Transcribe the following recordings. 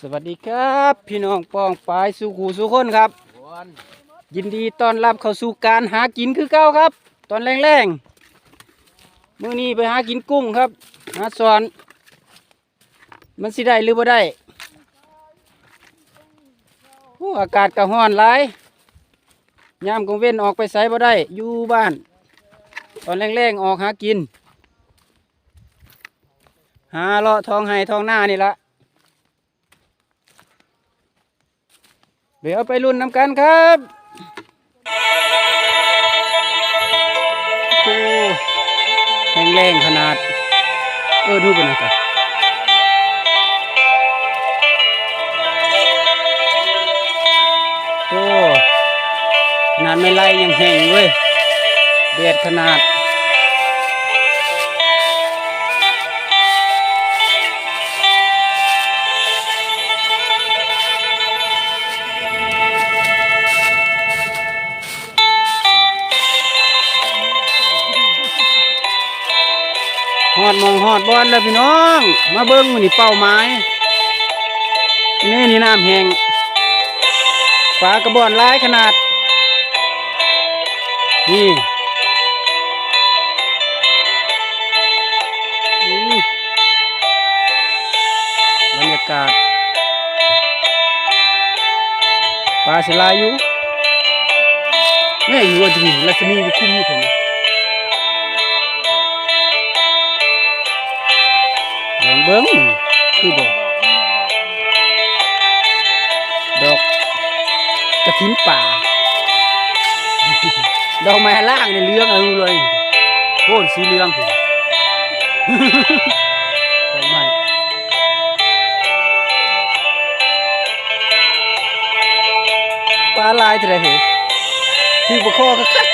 สวัสดีครับ พี่น้องป้องปายสู่ขู่สู่คนครับ ยินดีต้อนรับเข้าสู่การหากินคือเก้าครับ ตอนแรงๆมื้อนี้ไปหากินกุ้งครับ หาสอน มันสิได้หรือบ่ได้โอ้อากาศก็ร้อนหลายยามกลางเว้นออกไปไสบ่ได้อยู่บ้าน ตอนแรงๆออกหากิน หาเลาะทองไห้ทองหน้านี่ละ เดี๋ยวไปรุ่นน้ำกันครับโอ้แรงแรงขนาด เออดูเป็นไงกันโอ้ขนาดไม่ไล่ยังแห้งเว้ยเด็ดขนาด อดมองหอดบอลแล้วพี่น้อง มาเบิ้งมื้อนี่เป้าหมายนี่นี่น้ำแหงปลากระบอนหลายขนาด นี่อืมบรรยากาศปลาสลายอยู่นี่อยู่ว่าจะมีรัศมีจะคุ้มอยู่เถอะ เบิ้งคือบอกดอกกระถินป่า ดอกไม้ล่างในเรื่องเอาเลยโค่นสีเหลืองผมดอกไม้ปลาลายเท่าไรเหรอที่บกคอก็คัก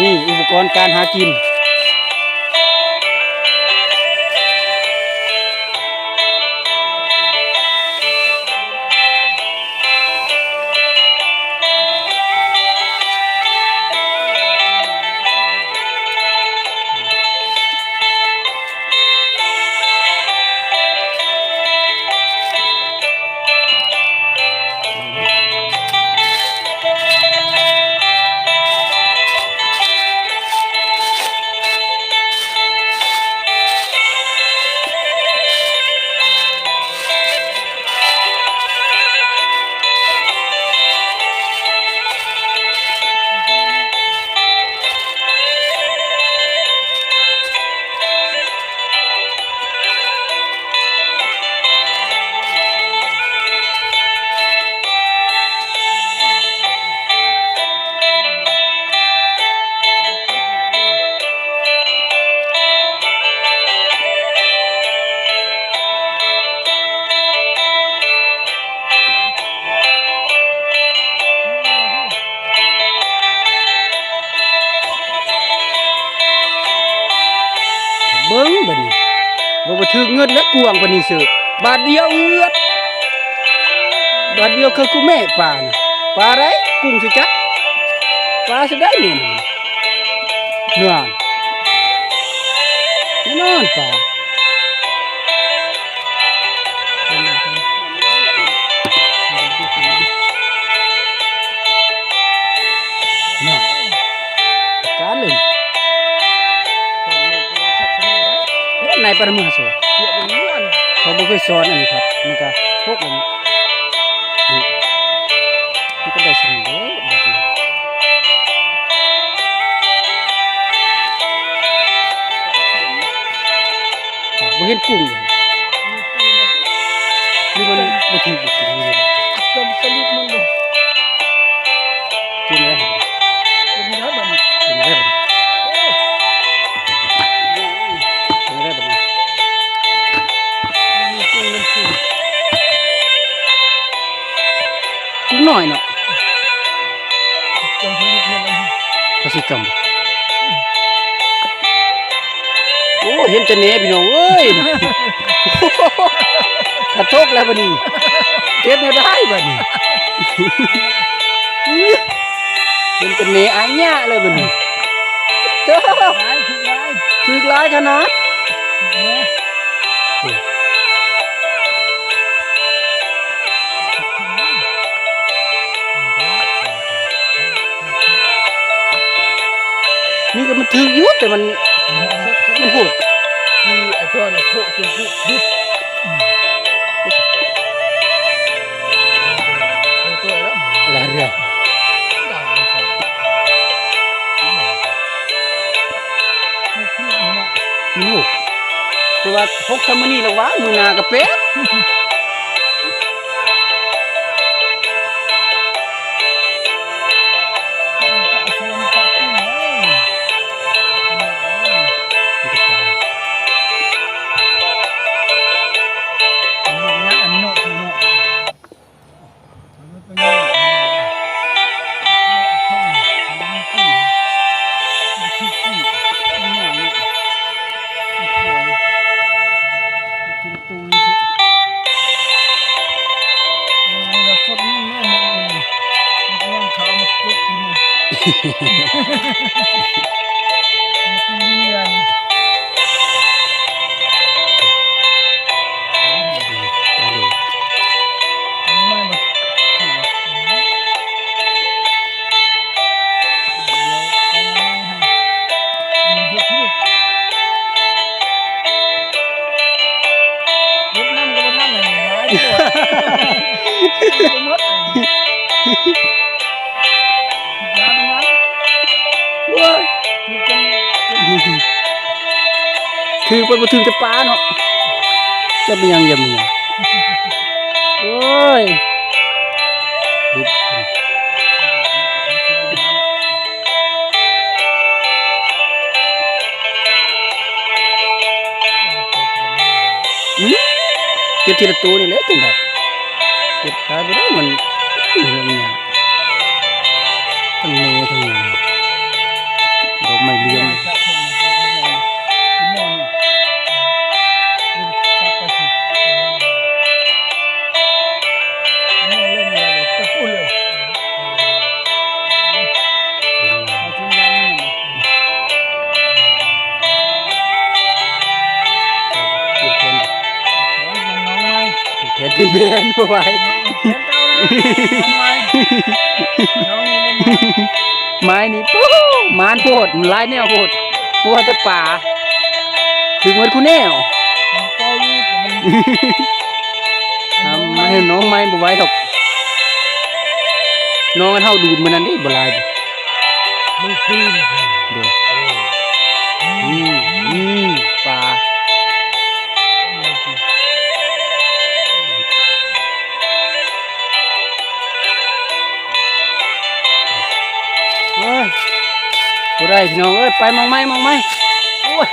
นี่อุปกรณ์การหากิน บ่บ่ถึกเงินและกวงปนี้ซื่อบาทเดียวเอือดบาทเดียวคือกูแม่ปลานะปลาไรกุ้งสิจักปลาสิได้นี่น่ะเนื้อนี่นอนปลาายปรมาสวเขาบ่เคยสอนอันนี้ครับมันก็พวกมันนี่มันก็ได้สิ่งเด้อแบบนี้อะบ่เห็นกุ้งเลยนี่มันบ่ถูกบ่ถูกนี่เลยจมสลิด กุ้งน้อยเนาะจมสลิดมันมันเขาสิจำบ่โอ้เห็นแต่แหน่พี่น้องเอ้ยกระทบแล้วบัดนี้เก็บไม่ได้บัดนี้เป็นเป็นเนอาญะเลยบัดนี้เจ้าร้ายทุกร้ายถึกหลายขนาด นี่ก็มันถึกอยู่แต่มันมันโหดที่ไอ้ตัวเนี่ยโผล่จนพุดิบตัวแล้วอะไรเรื่อยด่าไอ้คนลูกแต่ว่าพกทำมื้อนี้แล้ววะมือหน้าก็เป็ด ก็บทีละตัวนี่แหละตรงได้เก็บขายไปได้มันเหนื่อเนี่ยทั้งเนทั้งยัง เก็บนบ่ไหวไม้นี่ปู้มานโพดลายแนวโพดกลัวแต่ป่า ถึงหมดคุณแนวทำมาให้น้องไม้บ่ไหวดอกน้องเท่าดูดมันนั่นนี่บ่ลายเด้อเด้ออืมอืม ได้พี่น้องเอ้ยไปมองไม้มองไม้โอ้ย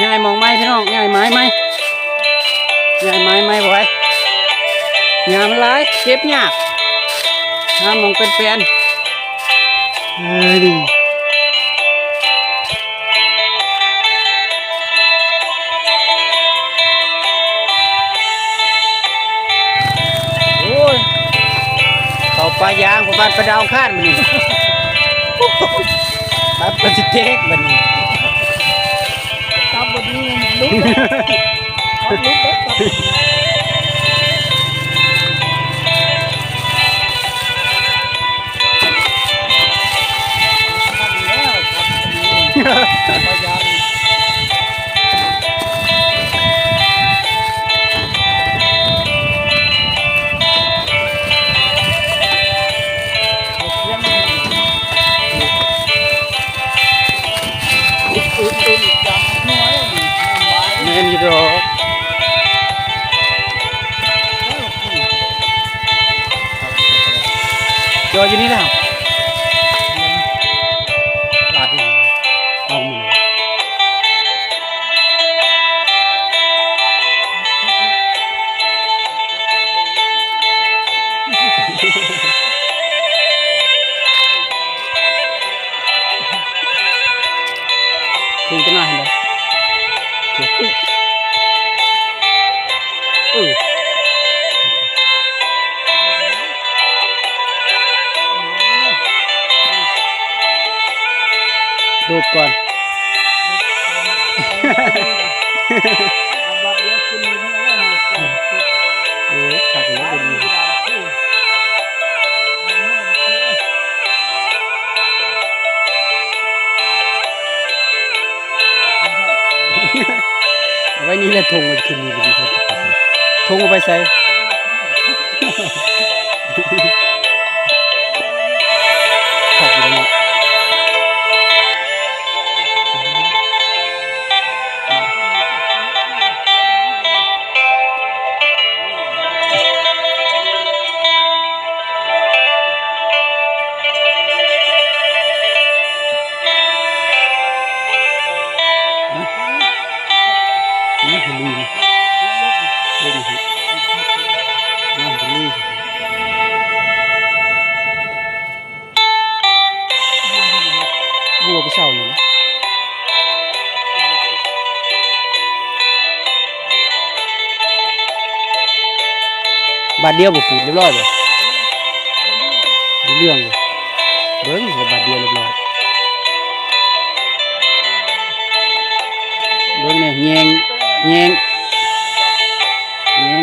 ยังไงมองไม้พี่น้องยังไงไม้ไม้ยังไงไม้ไม้บ่ไหวหญ้ามันหลายเก็บยากหามองเป็นแฟนเอ้ยดิโอ้ยเขาปลายางของบ้านประดาวข้านมันนี่ ครับปฏิเทกมันนี่ตับบทนี้ลุกตับลุกตับแม่นอยู่ดอกจออยู่นี่แล้ว Do quarto. บาทเดียวบ่ปูดเรียบร้อยเลยรู้เรื่องเลยเบิ้งว่าบาทเดียวเรียบร้อยเบิ้งเนี่ยแยงแยงแยง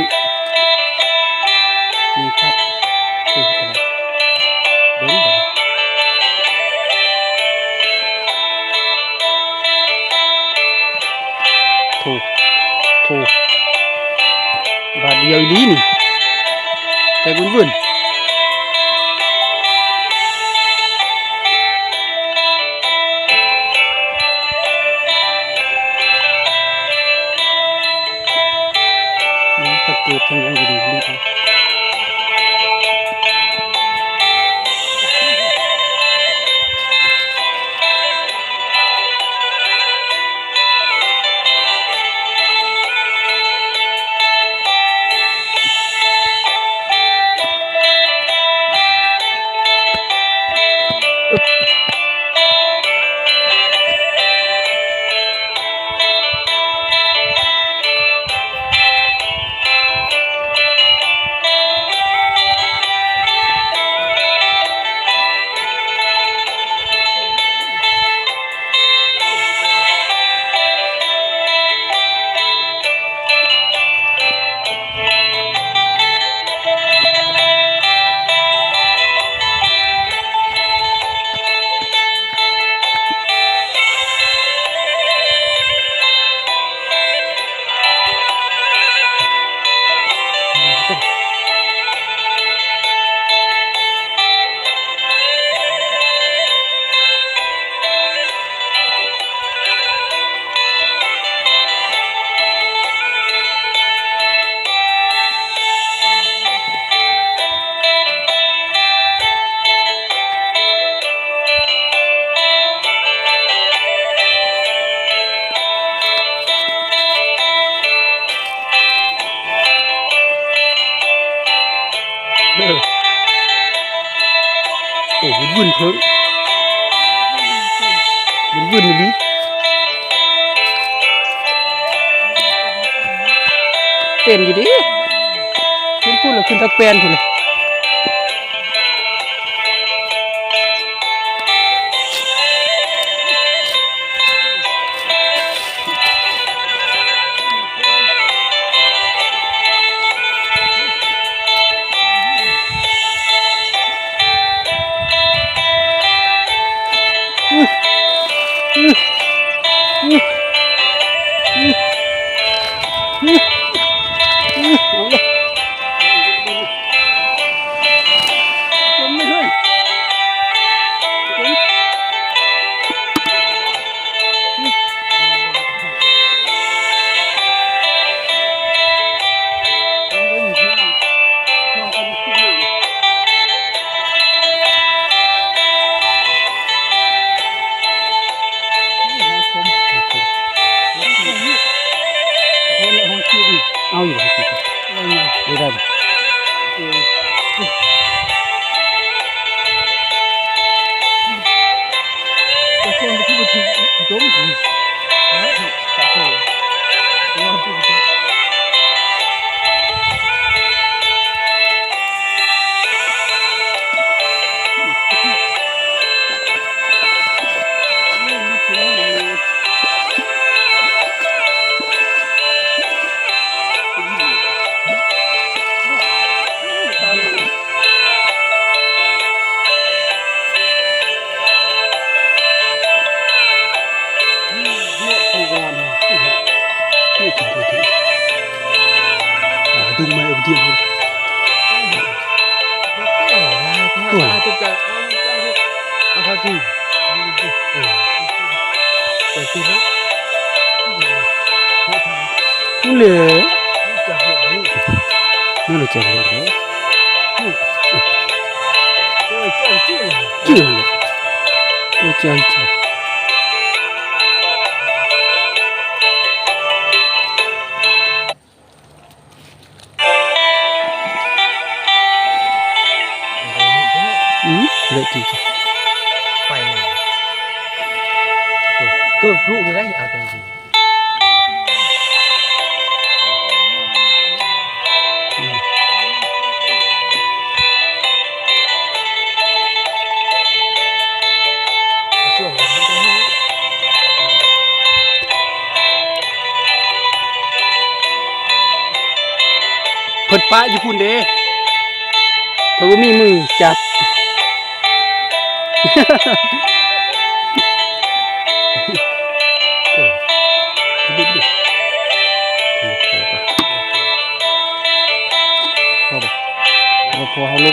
แยงครับเอ้ยอะไรเบิ้งเบิ้งถูกถูกบาทเดียวอีหลีนี่ อ้วุ่นวุ่นเพิ่งวุ่นวุ่นอีหลีเต้นอยู่ดิขึ้นพูดเลยขึ้นทักแปลนพูดเลย 对，对，对。那这样，那这个就，你懂我？Diam. กี่ไปไหนก็รู้อได้เอาตัวจริเปิดป้ายอยู่คุณเด้เพิ่ามีมือจัด 哈哈哈哈哈！对对对，好吧，我拖好喽。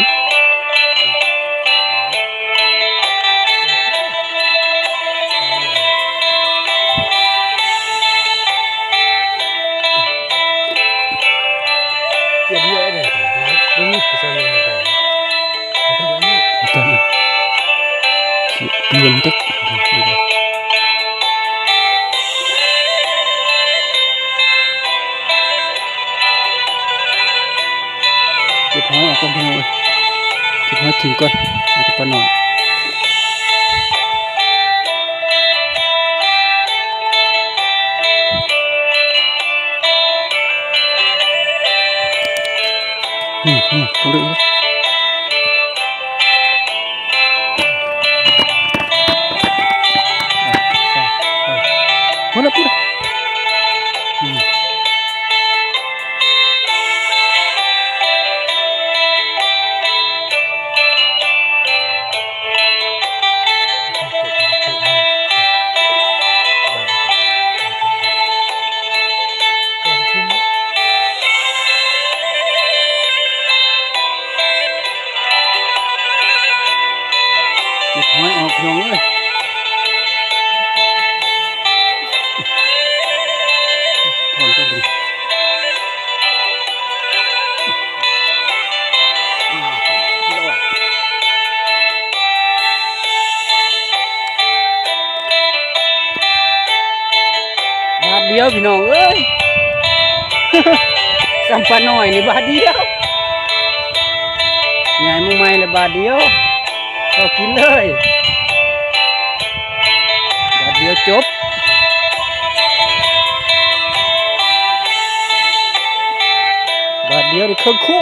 พี่น้องเอ้ยสัมปาน้อยนี่บาทเดียวใหญ่มือไม่เลยบาทเดียวเอากินเลยบาทเดียวจบเดี๋ยวนี่เครื่องคู่